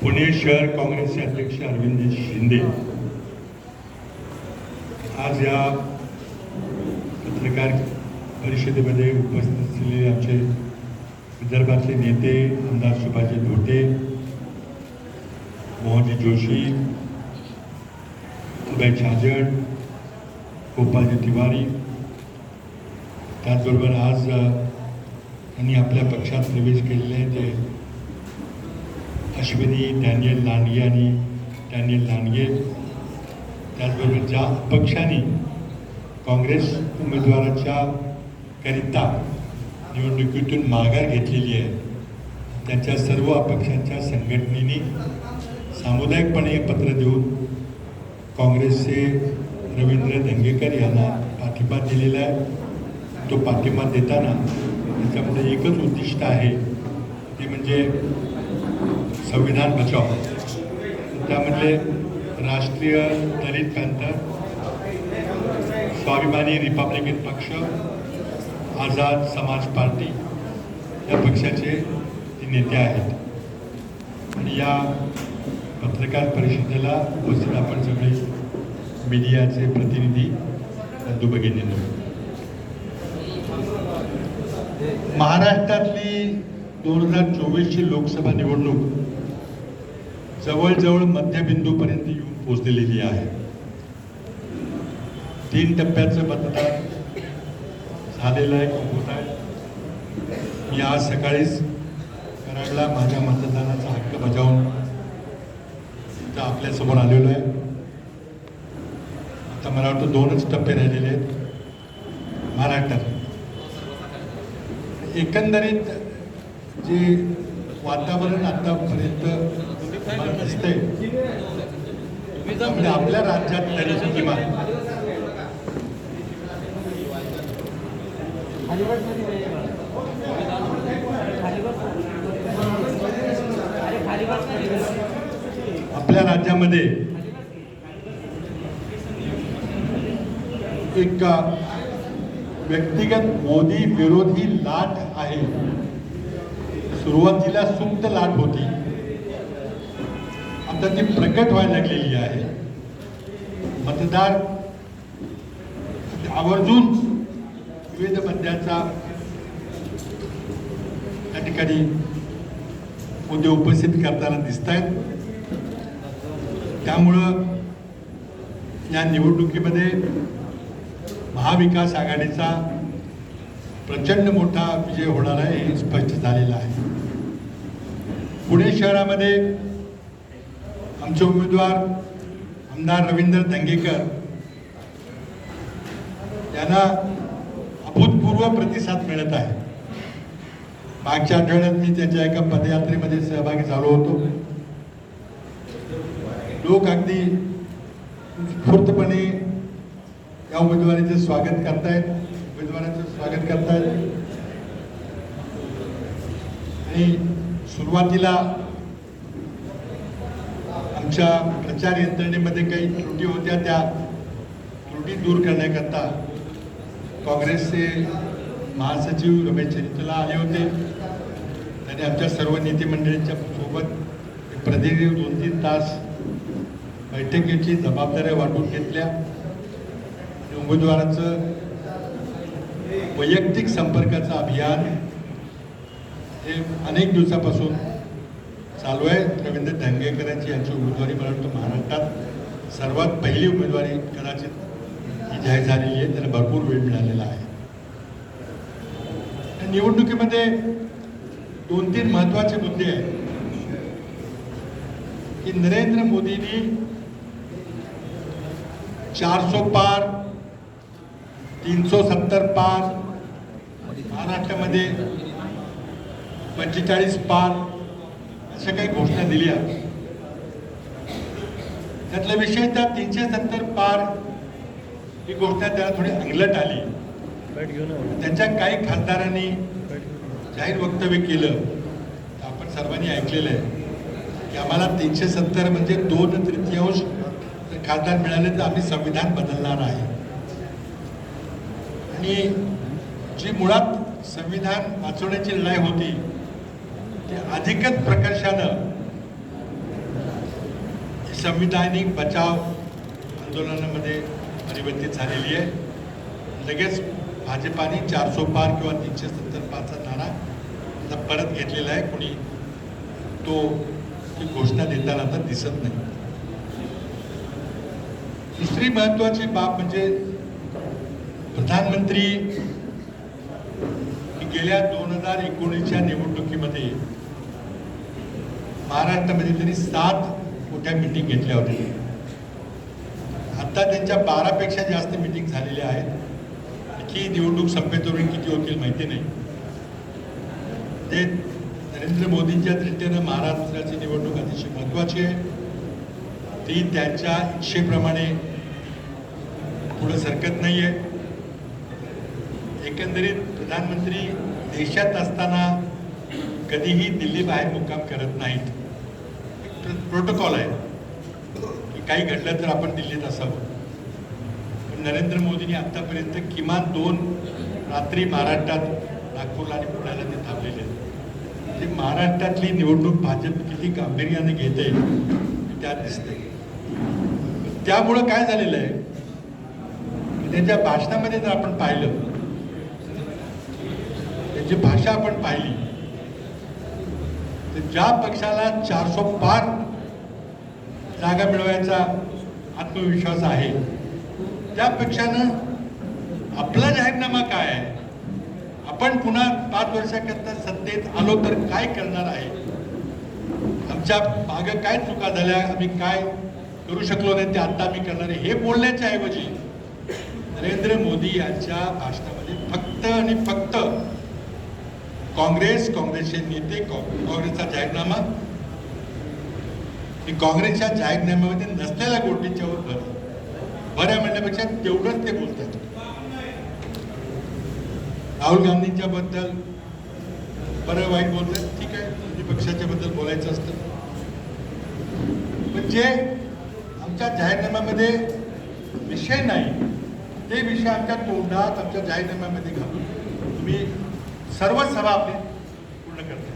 पुणे शहर काँग्रेसचे अध्यक्ष अरविंद शिंदे. आज या पत्रकार परिषदेमध्ये उपस्थित असलेले आमचे विदर्भातले नेते आमदार सुभाषजी धोटे मोहनजी जोशी अभय छाजड गोपालजी तिवारी. त्याचबरोबर आज त्यांनी आपल्या पक्षात प्रवेश केलेले ते अश्विनी डॅनियल लांडगे आणि डॅनियल लांडगे त्याचबरोबर ज्या अपक्षांनी काँग्रेस उमेदवाराच्या करिता निवडणुकीतून माघार घेतलेली आहे त्यांच्या सर्व अपक्षांच्या संघटनेने सामुदायिकपणे पत्र देऊन काँग्रेसचे रवींद्र दंगेकर यांना पाठिंबा दिलेला आहे. तो पाठिंबा देताना त्याच्यामध्ये एकच उद्दिष्ट आहे ते म्हणजे संविधान बचाव त्यामधले राष्ट्रीय दलित पॅंथर स्वाभिमानी रिपब्लिकन पक्ष आझाद समाज पार्टी या पक्षाचे ते नेते आहेत. आणि या पत्रकार परिषदेला उपस्थित आपण सगळे मीडियाचे प्रतिनिधी बंधू महाराष्ट्रातली दोन हजार चोवीसची लोकसभा निवडणूक जवळजवळ मध्यबिंदूपर्यंत येऊन पोहोचलेली आहे. तीन टप्प्याचं मतदान झालेलं आहे होत आहे. मी आज सकाळीच कराडला माझ्या मतदानाचा हक्क बजावून तिथं आपल्यासमोर आलेलो आहे. आता मला वाटतं दोनच टप्पे राहिलेले आहेत. महाराष्ट्रात एकंदरीत जे वातावरण आतापर्यंत मला म्हणजे आपल्या राज्यात तरी किमान. आपल्या राज्यामध्ये एक व्यक्तिगत मोदी विरोधी लाट आहे. सुरुवातीला सुप्त लाट होती. आता ती प्रकट व्हायला लागलेली आहे. मतदार आवर्जून विविध मुद्द्याचा त्या ठिकाणी मुद्दे उपस्थित करताना दिसत आहेत त्यामुळं या निवडणुकीमध्ये महाविकास आघाडीचा प्रचंड मोठा विजय होणार आहे हे स्पष्ट झालेलं आहे. पुणे शहरामध्ये आमचे उमेदवार आमदार रवींद्र दंगेकर यांना अभूतपूर्व प्रतिसाद मिळत आहे. मागच्या आठवड्यात मी त्याच्या एका पदयात्रेमध्ये सहभागी झालो होतो. लोक अगदी उत्स्फूर्तपणे या उमेदवारीचं स्वागत करतायत उमेदवाराचं स्वागत करतायत. आणि सुरुवातीला आमच्या प्रचार यंत्रणेमध्ये काही त्रुटी होत्या त्या त्रुटी दूर करण्याकरता काँग्रेसचे महासचिव रमेश चरितला आले होते. त्यांनी आमच्या सर्व नेतेमंडळींच्या सोबत एक प्रतिनिधी दोन तीन तास बैठकीची जबाबदाऱ्या वाटून घेतल्या. उमेदवाराचं वैयक्तिक संपर्काचं अभियान हे अनेक दिवसापासून चालू आहे. रवींद्र धंगेकरांची यांची उमेदवारी मला वाटतं महाराष्ट्रात सर्वात पहिली उमेदवारी कदाचित ही जाहीर झालेली आहे. त्यांना भरपूर वेळ मिळालेला आहे. निवडणुकीमध्ये दोन तीन महत्त्वाचे मुद्दे आहेत. की नरेंद्र मोदींनी चारसो पार तीनशे सत्तर पार महाराष्ट्रामध्ये पंचेचाळीस पार अशा काही घोषणा दिल्या. त्यातला विषय त्या तीनशे सत्तर पार ही घोषणा त्याला थोडी अंगलट आली. त्यांच्या काही खासदारांनी जाहीर वक्तव्य केलं. आपण सर्वांनी ऐकलेलं आहे की आम्हाला तीनशे सत्तर म्हणजे दोन तृतीयांश खासदार मिळाले तर आम्ही संविधान बदलणार आहे. आणि जी मुळात संविधान वाचवण्याची लढाई होती अधिकच प्रकर्षानं संविधानिक बचाव आंदोलनामध्ये परिवर्तित झालेली आहे. लगेच भाजपाने चारसो पार किंवा तीनशे सत्तर पारचा नारा आता परत घेतलेला आहे. कोणी तो ती घोषणा देताना आता दिसत नाही. दुसरी महत्वाची बाब म्हणजे प्रधानमंत्री गेल्या दोन हजार एकोणीसच्या निवडणुकीमध्ये महाराष्ट्रामध्ये त्यांनी सात मोठ्या मिटिंग घेतल्या होत्या. आता त्यांच्या बारापेक्षा जास्त मिटिंग झालेल्या आहेत. की निवडणूक संपेतोपर्यंत किती होतील माहिती नाही. ते नरेंद्र मोदींच्या दृष्टीनं महाराष्ट्राची निवडणूक अतिशय महत्वाची आहे. ती त्यांच्या इच्छेप्रमाणे पुढं सरकत नाही आहे एकंदरीत प्रधानमंत्री देशात असताना कधीही दिल्ली बाहेर मुक्काम करत नाहीत. प्रोटोकॉल आहे. की काही घडलं तर आपण दिल्लीत असावं. पण नरेंद्र मोदींनी आतापर्यंत किमान दोन रात्री महाराष्ट्रात नागपूरला आणि पुण्याला ते थांबलेले आहेत. म्हणजे महाराष्ट्रातली निवडणूक भाजप किती गांभीर्याने घेते त्यात दिसते त्यामुळं काय झालेलं आहे? त्यांच्या भाषणामध्ये जर आपण पाहिलं त्यांची भाषा आपण पाहिली तर ज्या पक्षाला चारसो पार जागा मिळवायचा आत्मविश्वास आहे त्या पक्षानं आपला जाहीरनामा काय आहे? आपण पुन्हा पाच वर्षाकरता सत्तेत आलो तर काय करणार आहे? आमच्या माग काय चुका झाल्या आम्ही काय करू शकलो नाही ते आता आम्ही करणार आहे हे बोलण्याच्या ऐवजी नरेंद्र मोदी यांच्या भाषणामध्ये फक्त आणि फक्त काँग्रेस काँग्रेसचे नेते काँग्रेसचा जाहीरनामा. आणि काँग्रेसच्या जाहीरनाम्यामध्ये नसलेल्या गोष्टींच्यावर भर. बऱ्या म्हणण्यापेक्षा तेवढंच ते बोलतात. राहुल गांधींच्या बद्दल बरं वाईट बोलतात ठीक आहे. म्हणजे पक्षाच्या बद्दल बोलायचं असतं. पण जे आमच्या जाहीरनाम्यामध्ये विषय नाही ते विषय आमच्या तोंडात आमच्या जाहीरनाम्यामध्ये घालून तुम्ही सर्वच सभा आपली पूर्ण करते.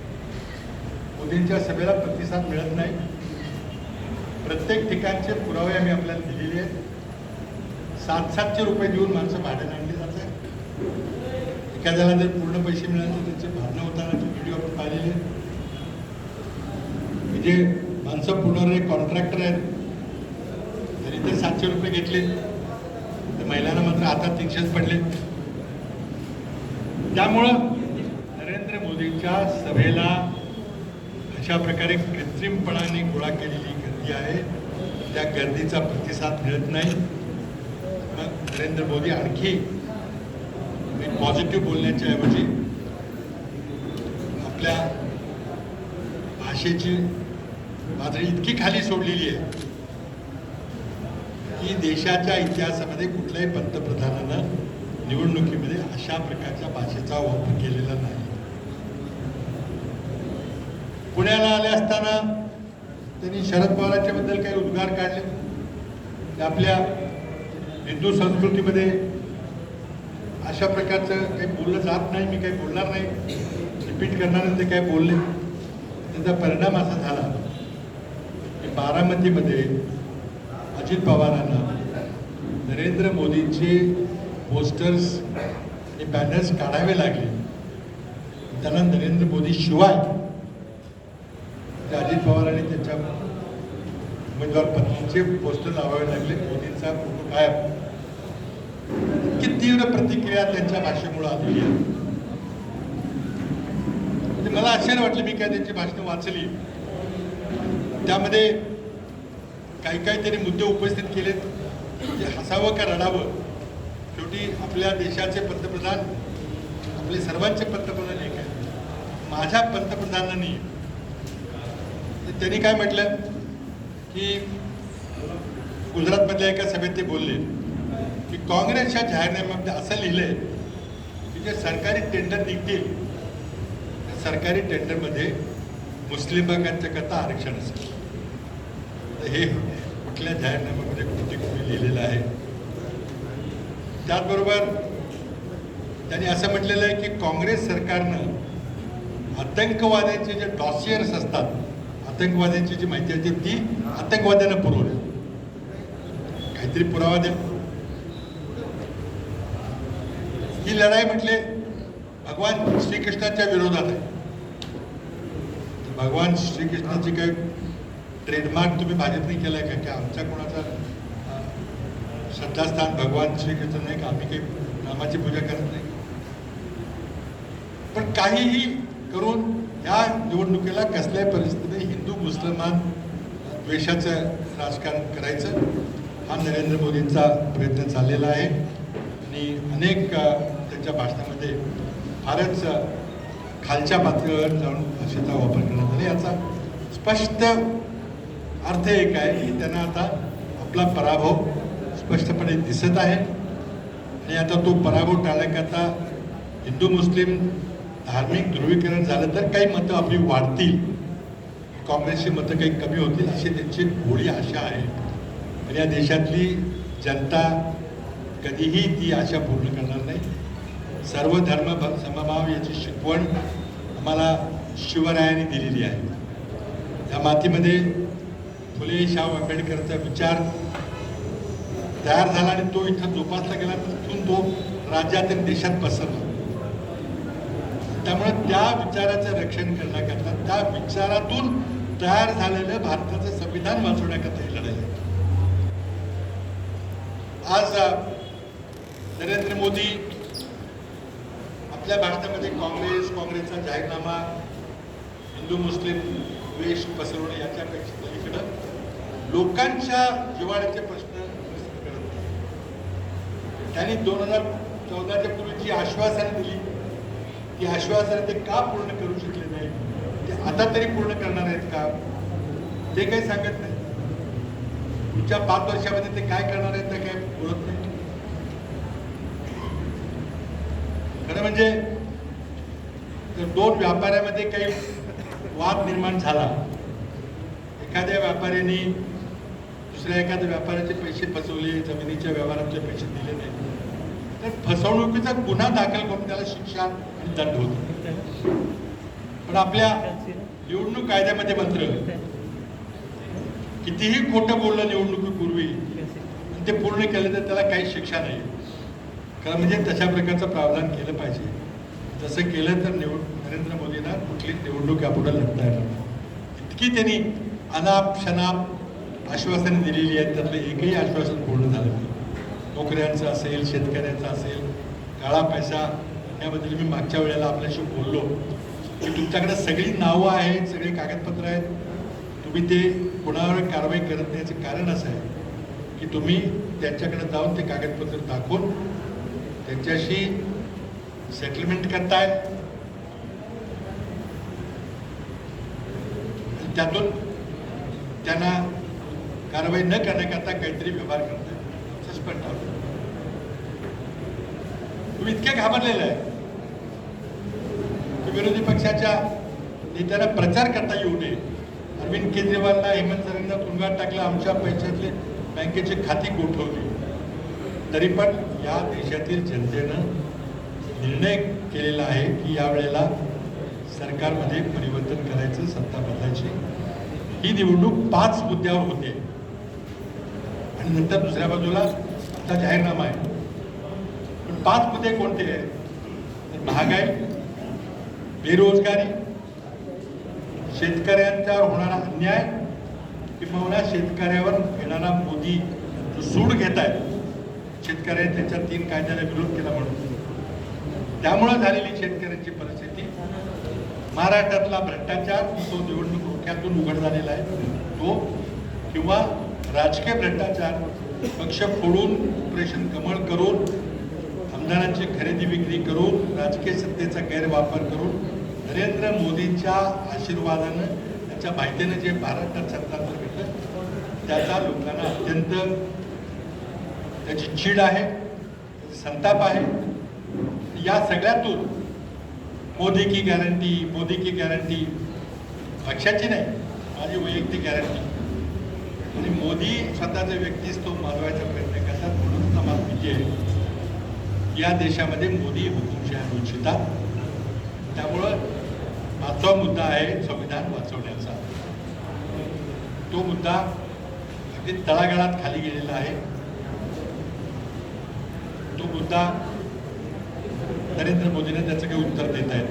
मोदींच्या सभेला प्रतिसाद मिळत नाही. प्रत्येक ठिकाणचे पुरावे आम्ही आपल्याला दिलेले आहेत. सात सातशे रुपये देऊन माणसं भाड्याने आणली जात आहे एखाद्याला जर पूर्ण पैसे मिळाले त्यांचे भांडणं होतानाचे व्हिडिओ आपण पाहिलेले म्हणजे माणसं पुढे कॉन्ट्रॅक्टर आहेत. तरी ते सातशे रुपये घेतले. तर महिलांना मात्र आता तीनशेच पडले. त्यामुळं मोदींच्या सभेला अशा प्रकारे कृत्रिमपणाने गोळा केलेली गर्दी आहे. त्या गर्दीचा प्रतिसाद मिळत नाही. मग नरेंद्र मोदी आणखी पॉझिटिव्ह बोलण्याच्या ऐवजी आपल्या भाषेची पातळी इतकी खाली सोडलेली आहे की देशाच्या इतिहासामध्ये कुठल्याही पंतप्रधानानं निवडणुकीमध्ये अशा प्रकारच्या भाषेचा वापर केलेला नाही. पुण्याला आले असताना त्यांनी शरद पवारांच्याबद्दल काही उद्गार काढले. आपल्या हिंदू संस्कृतीमध्ये अशा प्रकारचं काही बोललं जात नाही मी काही बोलणार नाही. रिपीट करणार ते काय बोलले. त्याचा परिणाम असा झाला की बारामतीमध्ये अजित पवारांना नरेंद्र मोदींचे पोस्टर्स आणि बॅनर्स काढावे लागले. त्यांना नरेंद्र मोदी शिवाय ते अजित पवार आणि त्यांच्या त्यांचे पोस्टर लावावे लागले मोदींचा फोटो गायब इतकी तीव्र प्रतिक्रिया त्यांच्या भाषेमुळे आलेली आहे. म्हणजे मला आश्चर्य वाटलं मी काय त्यांची भाषणं वाचली. त्यामध्ये काही काही त्यांनी मुद्दे उपस्थित केलेत. म्हणजे हसावं का रडावं? शेवटी आपल्या देशाचे पंतप्रधान आपले सर्वांचे पंतप्रधान एक आहे माझ्या पंतप्रधानांनी त्यांनी काय म्हटलं? की गुजरातमधल्या एका सभेत ते बोलले की काँग्रेसच्या जाहीरनाम्यामध्ये असं लिहिलंय की जे सरकारी टेंडर निघतील त्या सरकारी टेंडरमध्ये मुस्लिम बागांच्याकरता आरक्षण असेल. तर हे कुठल्या जाहीरनाम्यामध्ये कुठे कुठे लिहिलेलं आहे? त्याचबरोबर त्यांनी असं म्हटलेलं आहे की काँग्रेस सरकारनं आतंकवाद्यांचे जे डॉसियर्स असतात आतंकवाद्यांची जी माहिती आहे ती आतंकवाद्यांना पुरवली. काहीतरी पुरावा द्या ही लढाई म्हटले भगवान श्रीकृष्णाच्या विरोधात आहे. भगवान श्रीकृष्णाची काही ट्रेडमार्क तुम्ही भाजपने केलाय का? की आमच्या कोणाचा श्रद्धास्थान भगवान श्रीकृष्ण नाही का? आम्ही काही रामाची पूजा करत नाही. पण काहीही करून या निवडणुकीला कसल्याही परिस्थितीने हिंदू मुसलमान द्वेषाचं राजकारण करायचं. हा नरेंद्र मोदींचा प्रयत्न चाललेला आहे. आणि अनेक त्यांच्या भाषणामध्ये फारच खालच्या पातळीवर जाऊन भाषेचा वापर करण्यात आला. याचा स्पष्ट अर्थ एक आहे की त्यांना आता आपला पराभव स्पष्टपणे दिसत आहे. आणि आता तो पराभव टाळण्याकरता हिंदू मुस्लिम धार्मिक ध्रुवीकरण झालं तर काही मतं आपली वाढतील. काँग्रेसची मतं काही कमी होतील अशी त्यांची गोळी आशा आहे. आणि या देशातली जनता कधीही ती आशा पूर्ण करणार नाही. सर्व धर्म भ- समभाव याची शिकवण आम्हाला शिवरायांनी दिलेली आहे. या मातीमध्ये फुले शाहू आंबेडकरचा विचार तयार झाला आणि तो इथं जोपासला गेला तिथून तो राज्यात आणि देशात पसरला. त्यामुळे त्या विचाराचं रक्षण करण्याकरता त्या विचारातून तयार झालेलं भारताचं संविधान वाचवण्याकरता ही लढाई आहे. आज नरेंद्र मोदी आपल्या भारतामध्ये काँग्रेस काँग्रेसचा जाहीरनामा हिंदू मुस्लिम द्वेष पसरवणे याच्यापेक्षा पलीकडं लोकांच्या जिवाळ्याचे प्रश्न करत नाही. त्यांनी दोन हजार चौदाच्या पूर्वी जी आश्वासनं दिली ती आश्वासनं ते का पूर्ण करू शकले नाही? ते आता तरी पूर्ण करणार आहेत का? ते काही सांगत नाही. पुढच्या पाच वर्षामध्ये ते काय करणार आहेत ते काही बोलत नाही खरं म्हणजे दोन व्यापाऱ्यामध्ये काही वाद निर्माण झाला. एखाद्या व्यापाऱ्याने दुसऱ्या एखाद्या व्यापाऱ्याचे पैसे फसवले जमिनीच्या व्यवहाराचे पैसे दिले नाही. तर फसवणुकीचा गुन्हा दाखल करून त्याला शिक्षा आणि दंड होतो. पण आपल्या निवडणूक कायद्यामध्ये मात्र कितीही खोटं बोललं निवडणुकीपूर्वी ते पूर्ण केलं तर त्याला काही शिक्षा नाही. कारण म्हणजे तशा प्रकारचं प्रावधान केलं पाहिजे. तसं केलं तर निवड नरेंद्र मोदींना कुठली निवडणूक यापुढे लढता येणार नाही. इतकी त्यांनी अनाप शनाप आश्वासनं दिलेली आहेत त्यातलं एकही आश्वासन पूर्ण झालं नाही. नोकऱ्यांचं असेल शेतकऱ्यांचं असेल काळा पैसा याबद्दल मी मागच्या वेळेला आपल्याशी बोललो. की तुमच्याकडे सगळी नावं आहेत सगळी कागदपत्र आहेत. तुम्ही ते कोणावर कारवाई करत नाही याचं कारण असं आहे की तुम्ही त्यांच्याकडे जाऊन ते कागदपत्र दाखवून त्यांच्याशी सेटलमेंट करताय? त्यातून त्यांना कारवाई न करण्याकरता काहीतरी व्यवहार करताय. सस्पेंड होतो तुम्ही इतके घाबरलेलं आहे. की विरोधी पक्षाच्या नेत्यांना प्रचार करता येऊ नये. अरविंद केजरीवालला हेमंत सरांना तुरुंगात टाकलं आमच्या पैशातले बँकेचे खाती गोठवली. तरी पण या देशातील जनतेनं निर्णय केलेला आहे की यावेळेला सरकारमध्ये परिवर्तन करायचं सत्ता बदलायची. ही निवडणूक पाच मुद्द्यावर होते. आणि नंतर दुसऱ्या बाजूला आता जाहीरनामा आहे. पण पाच मुद्दे कोणते आहेत? तर महागाई बेरोजगारी शेतकऱ्यांच्यावर होणारा अन्याय किंवा शेतकऱ्यावर येणारा मोदी जो सूड घेत आहे शेतकऱ्यांनी त्यांच्या तीन कायद्याला विरोध केला म्हणून. त्यामुळं झालेली शेतकऱ्यांची परिस्थिती महाराष्ट्रातला भ्रष्टाचार तो निवडणूक रोख्यातून उघड झालेला आहे. तो किंवा राजकीय भ्रष्टाचार पक्ष फोडून ऑपरेशन कमळ करून आमदारांची खरेदी विक्री करून राजकीय सत्तेचा गैरवापर करून नरेंद्र मोदींच्या आशीर्वादानं त्यांच्या माहितीनं जे महाराष्ट्रात सत्ता घेतलं त्याचा लोकांना अत्यंत त्याची चीड आहे संताप आहे. या सगळ्यातून मोदी की गॅरंटी मोदी की गॅरंटी पक्षाची नाही माझी वैयक्तिक गॅरंटी आणि मोदी स्वतःच्या व्यक्तीच तो मानवायचा प्रयत्न करतात म्हणून समाज म्हणजे आहे. या देशामध्ये मोदी हुकुमशाही होऊ इच्छितात त्यामुळं पाचवा मुद्दा आहे संविधान वाचवण्याचा. तो मुद्दा अगदी तळागाळात खाली गेलेला आहे. तो मुद्दा नरेंद्र मोदीने त्याचं काही उत्तर देत आहेत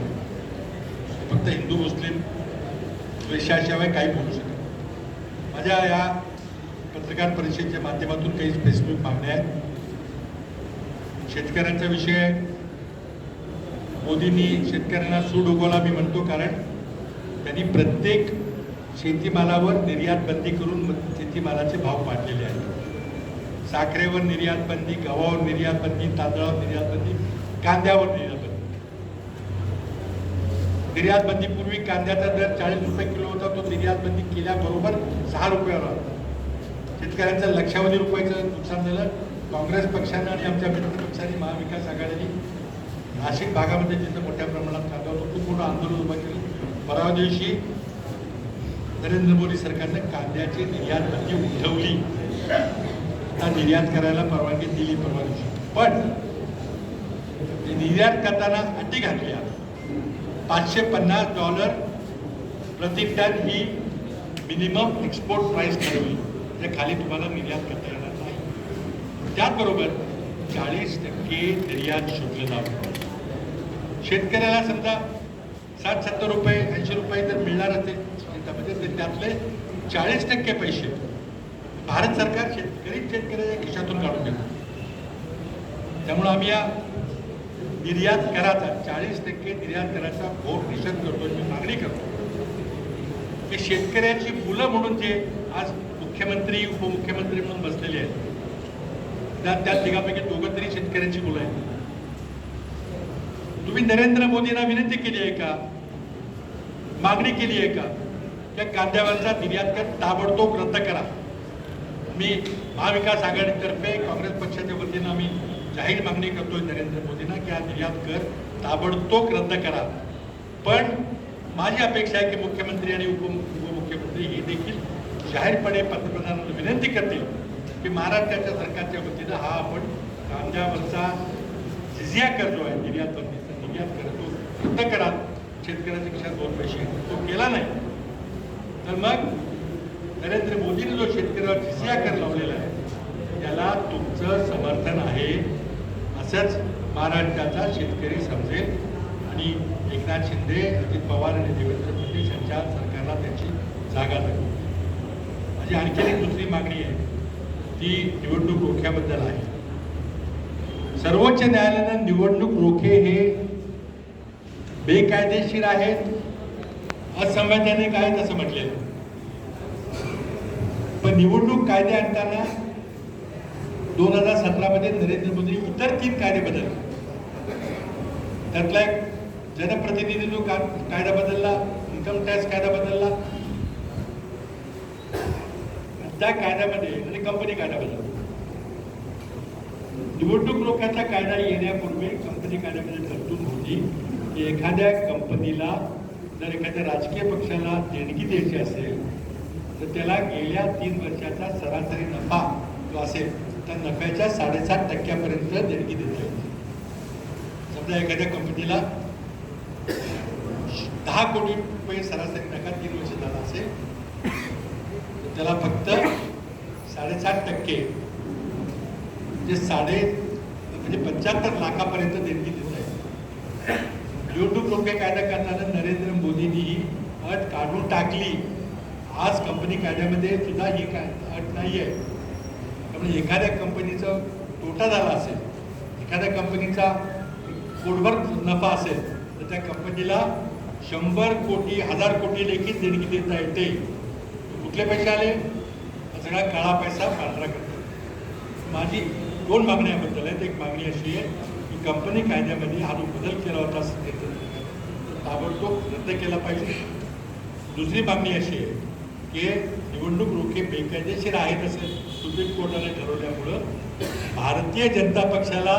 फक्त हिंदू मुस्लिम विषयाशिवाय काही बोलू शकत माझ्या या पत्रकार परिषदेच्या माध्यमातून काही स्पेसिफिक मागण्या आहेत. शेतकऱ्यांचा विषय आहे. मोदींनी शेतकऱ्यांना सूड उगवला मी म्हणतो कारण त्यांनी प्रत्येक शेतीमालावर निर्यात बंदी करून शेतीमालाचे भाव पाडलेले आहेत. साखरेवर निर्यात बंदी गव्हावर निर्यात बंदी तांदळावर निर्यात बंदी कांद्यावर निर्यात बंदी. निर्यात बंदी पूर्वी कांद्याचा दर चाळीस रुपये किलो होता तो निर्यात बंदी केल्याबरोबर सहा रुपयावर आला शेतकऱ्यांचं लक्षावधी रुपयाचं नुकसान झालं. काँग्रेस पक्षानं आणि आमच्या मित्र पक्षाने महाविकास आघाडीने नाशिक भागामध्ये जिथं मोठ्या प्रमाणात कांदा होतो खूप मोठं आंदोलन उभं केलं. परवा दिवशी नरेंद्र मोदी सरकारनं कांद्याची निर्यात बंदी उठवली. आता निर्यात करायला परवानगी दिली परवानगी पण निर्यात करताना अटी घातल्या पाचशे पन्नास डॉलर प्रति टन ही मिनिमम एक्सपोर्ट प्राइस ठरवली त्या खाली तुम्हाला निर्यात करता येणार नाही. त्याचबरोबर चाळीस टक्के निर्यात शुल्क लावलं शेतकऱ्याला समजा साठ सत्तर रुपये ऐंशी रुपये जर मिळणार असेल शेतामध्ये त्यातले चाळीस टक्के पैसे भारत सरकार शेत गरीब शेतकऱ्याच्या खिशातून काढून देतं त्यामुळे आम्ही या निर्यात कराचा चाळीस टक्के निर्यात कराचा घोर निषेध करतो मी मागणी करतो. ते शेतकऱ्याची मुलं म्हणून जे आज मुख्यमंत्री उपमुख्यमंत्री म्हणून बसलेले आहेत त्या त्या तिघापैकी दोघं तरी शेतकऱ्यांची मुलं आहेत. तुम्ही नरेंद्र मोदींना विनंती केली आहे का? मागणी केली आहे का? त्या कांद्यावरचा निर्यात कर ताबडतोब रद्द करा. मी महाविकास आघाडीतर्फे काँग्रेस पक्षाच्या वतीनं आम्ही जाहीर मागणी करतोय नरेंद्र मोदींना की हा निर्यात कर ताबडतोब रद्द करा. पण माझी अपेक्षा आहे की मुख्यमंत्री आणि उप उपमुख्यमंत्री हे देखील जाहीरपणे पंतप्रधानांना विनंती करतील की महाराष्ट्राच्या सरकारच्या वतीनं हा आपण कांद्यावरचा जिझिया कर जो आहे निर्यात बंदीचा निर्यात कर तो रद्द करा. शेतकऱ्याच्या खिशात दोन पैसे तो केला नाही. तर मग नरेंद्र मोदीने जो शेतकऱ्यावर जिझिया कर लावलेला आहे त्याला तुमचं समर्थन आहे असंच महाराष्ट्राचा शेतकरी समजेल. आणि एकनाथ शिंदे अजित पवार आणि देवेंद्र फडणवीस यांच्या सरकारला त्याची जागा लागली माझी आणखी एक दुसरी मागणी आहे ती निवडणूक रोख्याबद्दल आहे. सर्वोच्च न्यायालयानं निवडणूक रोखे हे बेकायदेशीर आहेत असंवैधानिक आहेत असं म्हटलेलं. निवडणूक कायदे आणताना दोन हजार सतरामध्ये नरेंद्र मोदी इतर तीन कायदे बदलले. त्यातला एक जनप्रतिनिधी जो कायदा बदलला इन्कम टॅक्स कायदा बदलला त्या कायद्यामध्ये आणि कंपनी कायदा बदलला. निवडणूक रोख्याचा कायदा येण्यापूर्वी कंपनी कायद्यामध्ये तरतूद होती की एखाद्या कंपनीला जर एखाद्या राजकीय पक्षाला देणगी द्यायची असेल त्याला गेल्या तीन वर्षाचा सरासरी नफा जो असेल त्या नफ्याच्या साडेसात टक्क्यापर्यंत देणगी देता येते समजा एखाद्या कंपनीला दहा कोटी रुपये सरासरी नफा तीन वर्ष झाला असेल तर त्याला फक्त साडेसात टक्के म्हणजे साडे म्हणजे पंच्याहत्तर लाखापर्यंत देणगी देता येते निवडणूक लोक कायदा करताना नरेंद्र मोदींनी अट काढून टाकली. आज कंपनी कायद्यामध्ये सुद्धा ही काय अट नाही आहे त्यामुळे एखाद्या कंपनीचा तोटा झाला असेल एखाद्या कंपनीचा पोटभर नफा असेल तर त्या कंपनीला शंभर कोटी हजार कोटी देखील देणगी देता येते. कुठले पैसे आले? सगळा काळा पैसा पांढरा करतो. माझी दोन मागण्याबद्दल आहेत. एक मागणी अशी आहे की कंपनी कायद्यामध्ये हा जो बदल केला होता ताबडतोब रद्द केला पाहिजे. दुसरी मागणी अशी आहे की निवडणूक रोखे बेकायदेशीर आहेत असं सुप्रीम कोर्टाने ठरवल्यामुळं भारतीय जनता पक्षाला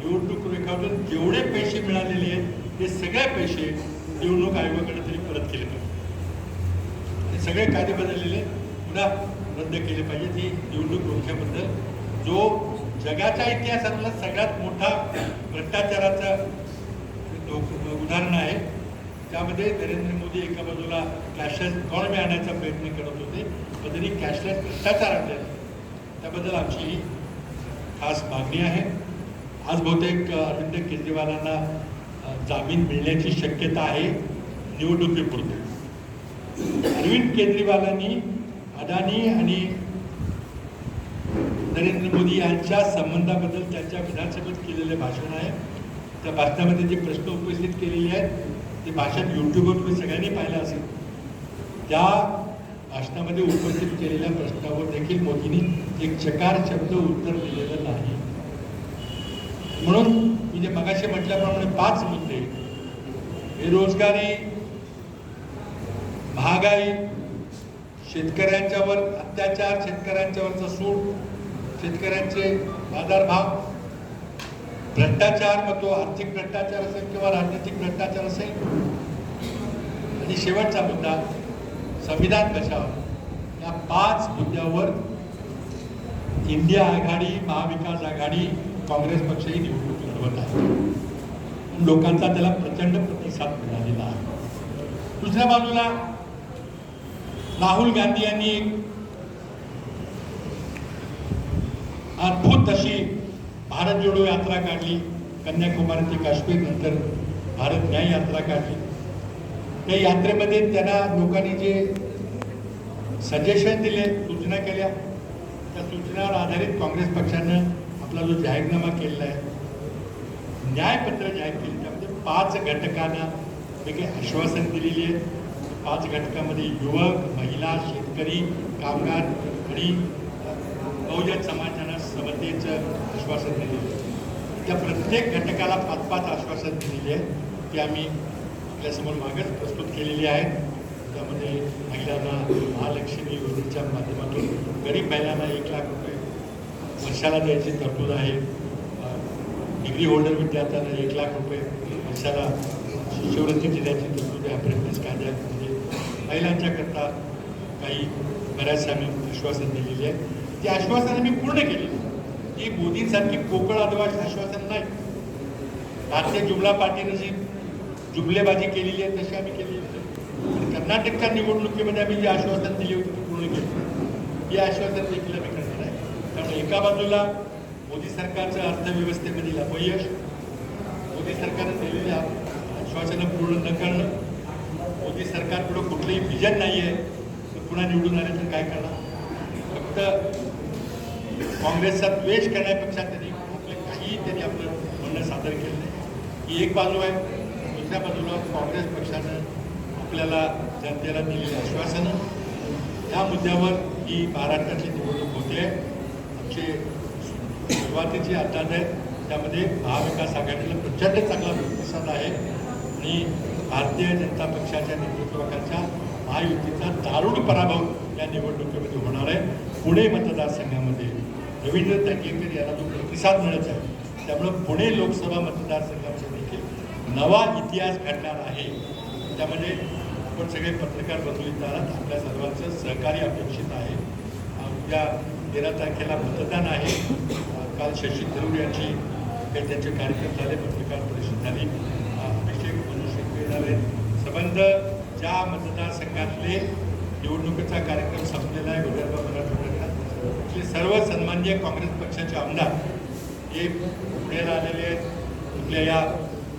निवडणूक रोख्यावरून जेवढे पैसे मिळालेले आहेत ते सगळे पैसे निवडणूक आयोगाकडे तरी परत केले पाहिजे. हे सगळे कायदे बदललेले पुन्हा रद्द केले पाहिजेत ही निवडणूक रोख्याबद्दल जो जगाच्या इतिहासातला सगळ्यात मोठा भ्रष्टाचाराचं उदाहरण आहे त्यामध्ये नरेंद्र मोदी एका बाजूला कॅशलेस इकॉनॉमी आणण्याचा प्रयत्न करत होते पण त्यांनी कॅशलेस भ्रष्टाचार आणलेला त्याबद्दल आमची ही खास मागणी आहे. आज बहुतेक अरविंद केजरीवालांना जामीन मिळण्याची शक्यता आहे निवडणुकीपुरते. अरविंद केजरीवालांनी अदानी आणि नरेंद्र मोदी यांच्या संबंधाबद्दल त्यांच्या विधानसभेत केलेले भाषण आहे. त्या भाषणामध्ये जे प्रश्न उपस्थित केलेले आहेत ते भाषण यूट्यूबवर तुम्ही सगळ्यांनी पाहिलं असेल. त्या भाषणामध्ये उपस्थित केलेल्या प्रश्नावर देखील मोदींनी एक चकार शब्द उत्तर दिलेलं नाही. म्हणून मी जे मगाशी म्हटल्याप्रमाणे पाच मुद्दे बेरोजगारी महागाई शेतकऱ्यांच्यावर अत्याचार शेतकऱ्यांच्यावरचा सूट शेतकऱ्यांचे बाजारभाव भ्रष्टाचार मग तो आर्थिक भ्रष्टाचार असेल किंवा राजनैतिक भ्रष्टाचार असेल? आणि शेवटचा मुद्दा संविधान बचाव या पाच मुद्द्यावर इंडिया आघाडी महाविकास आघाडी काँग्रेस पक्षही निवडणूक लढवत आहे लोकांचा त्याला प्रचंड प्रतिसाद मिळालेला आहे. दुसऱ्या बाजूला राहुल गांधी यांनी अद्भुत अशी भारत जोडो यात्रा काढली कन्याकुमारी ते काश्मीर नंतर भारत न्याय यात्रा काढली. त्या यात्रेमध्ये त्यांना लोकांनी जे सजेशन दिले सूचना केल्या त्या सूचनावर आधारित काँग्रेस पक्षानं आपला जो जाहीरनामा केलेला आहे न्यायपत्र जाहीर केले. त्यामध्ये पाच घटकांना वेगळी आश्वासन दिलेली आहे पाच घटकामध्ये युवक महिला शेतकरी कामगार आणि बहुजन समाजानं समतेचं आश्वासन दिलेलं आहे त्या प्रत्येक घटकाला पाच पाच आश्वासन दिलेली आहे ती आम्ही आपल्यासमोर मागच प्रस्तुत केलेली आहेत. त्यामध्ये महिलांना महालक्ष्मी योजनेच्या माध्यमातून गरीब महिलांना एक लाख रुपये वर्षाला द्यायची तरतूद आहे. डिग्री होल्डर विद्यार्थ्यांना एक लाख रुपये वर्षाला शिष्यवृत्ती देण्याची तरतूद आहे अप्रेंटिस कायद्यामध्ये महिलांच्याकरता काही बऱ्याचशा आम्ही आश्वासन दिलेली आहे ती आश्वासनं मी पूर्ण केली ही मोदींसारखी पोकळ अधवास आश्वासन नाही. भारतीय जुमला पार्टीनं जी जुमलेबाजी केलेली आहे तशी आम्ही केलेली आहे कर्नाटकच्या निवडणुकीमध्ये आम्ही जी आश्वासन दिली होती ती पूर्ण केली ही आश्वासन देखील आम्ही करणार आहे. त्यामुळे एका बाजूला मोदी सरकारचं अर्थव्यवस्थेमधील अपयश मोदी सरकारनं दिलेली आश्वासनं पूर्ण न करणं. मोदी सरकारपुढं कुठलंही विजन नाही आहे तर पुन्हा निवडून आले तर काय करणार? फक्त काँग्रेसचा द्वेष करण्यापेक्षा त्यांनी आपलं काही त्यांनी आपलं म्हणणं सादर केलं. नाही ही एक बाजू आहे. दुसऱ्या बाजूला काँग्रेस पक्षानं आपल्याला जनतेला दिलेली आश्वासनं या मुद्द्यावर ही महाराष्ट्राची निवडणूक होते. आमचे सुरुवातीचे अंदाज आहेत. त्यामध्ये महाविकास आघाडीला प्रचंड चांगला प्रतिसाद आहे. आणि भारतीय जनता पक्षाच्या नेतृत्वाखालच्या महायुतीचा दारुण पराभव या निवडणुकीमध्ये होणार आहे. पुणे मतदारसंघामध्ये रवींद्र तंगेकर याला जो प्रतिसाद मिळत आहे त्यामुळं पुणे लोकसभा मतदारसंघामध्ये देखील नवा इतिहास घडणार आहे. त्यामध्ये आपण सगळे पत्रकार बंधू आहात. आपल्या सर्वांचं सहकार्य अपेक्षित आहे. उद्या तेरा तारखेला मतदान आहे. काल शशी थरूर यांची काही त्यांचे कार्यक्रम झाले पत्रकार परिषद झाली. अभिषेक मनुष्य झाले संबंध ज्या मतदारसंघातले निवडणुकीचा कार्यक्रम संपलेला आहे विदर्भ आपले सर्व सन्माननीय काँग्रेस पक्षाचे आमदार हे पुण्याला आलेले आहेत कुठल्या या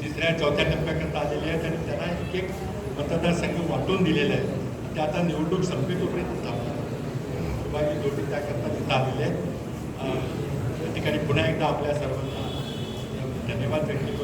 तिसऱ्या चौथ्या टप्प्याकरता आलेले आहेत आणि त्यांना एक एक मतदारसंघ वाटून दिलेले आहेत ते आता निवडणूक संपेतोपर्यंत थांबतात विभागीय जोडी त्याकरता तिथं आलेले आहेत. त्या ठिकाणी पुन्हा एकदा आपल्या सर्वांना धन्यवाद व्यक्त